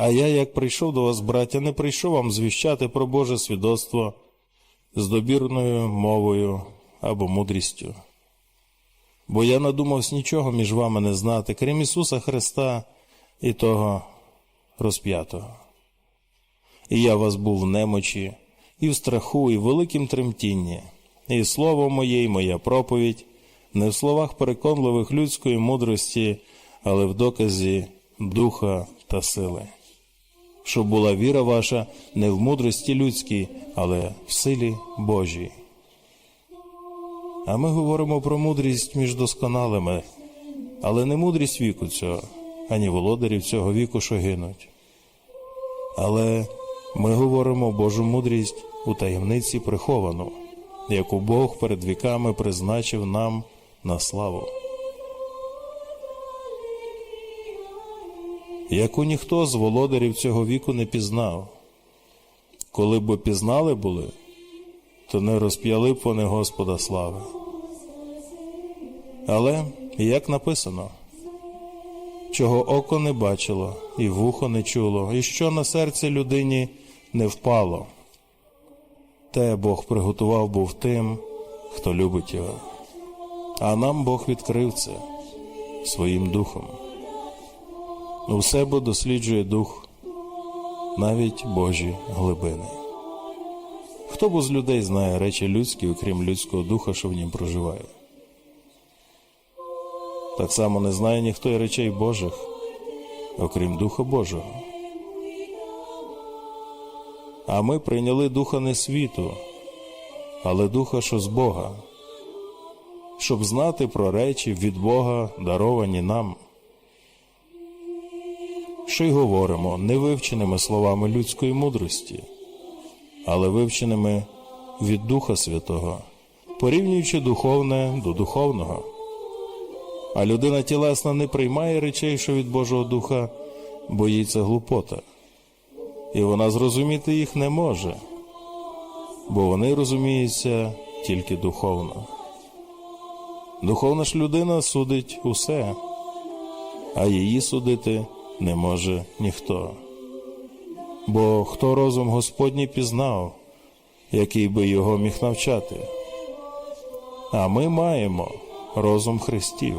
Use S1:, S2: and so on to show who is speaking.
S1: А я, як прийшов до вас, браття, не прийшов вам звіщати про Боже свідоцтво з добірною мовою або мудрістю. Бо я надумався нічого між вами не знати, крім Ісуса Христа і того розп'ятого. І я вас був в немочі, і в страху, і в великім тремтінні, і слово моє, і моя проповідь, не в словах переконливих людської мудрості, але в доказі духа та сили. Щоб була віра ваша не в мудрості людській, але в силі Божій. А ми говоримо про мудрість між досконалими, але не мудрість віку цього, ані володарів цього віку, що гинуть. Але ми говоримо Божу мудрість у таємниці приховану, яку Бог перед віками призначив нам на славу. Яку ніхто з володарів цього віку не пізнав. Коли б пізнали були, то не розп'яли б вони Господа слави. Але, як написано, чого око не бачило, і вухо не чуло, і що на серце людині не впало, те Бог приготував був тим, хто любить його. А нам Бог відкрив це своїм духом. Усе бо досліджує дух, навіть Божі глибини. Хто бо з людей знає речі людські, окрім людського духа, що в нім проживає? Так само не знає ніхто й речей Божих, окрім Духа Божого. А ми прийняли духа не світу, але духа, що з Бога, щоб знати про речі від Бога, даровані нам. Що й говоримо не вивченими словами людської мудрості, але вивченими від Духа Святого, порівнюючи духовне до духовного. А людина тілесна не приймає речей, що від Божого Духа, бо їй це глупота, і вона зрозуміти їх не може, бо вони розуміються тільки духовно. Духовна ж людина судить усе, а її судити не може ніхто. Бо хто розум Господній пізнав, який би його міг навчати? А ми маємо розум Христів.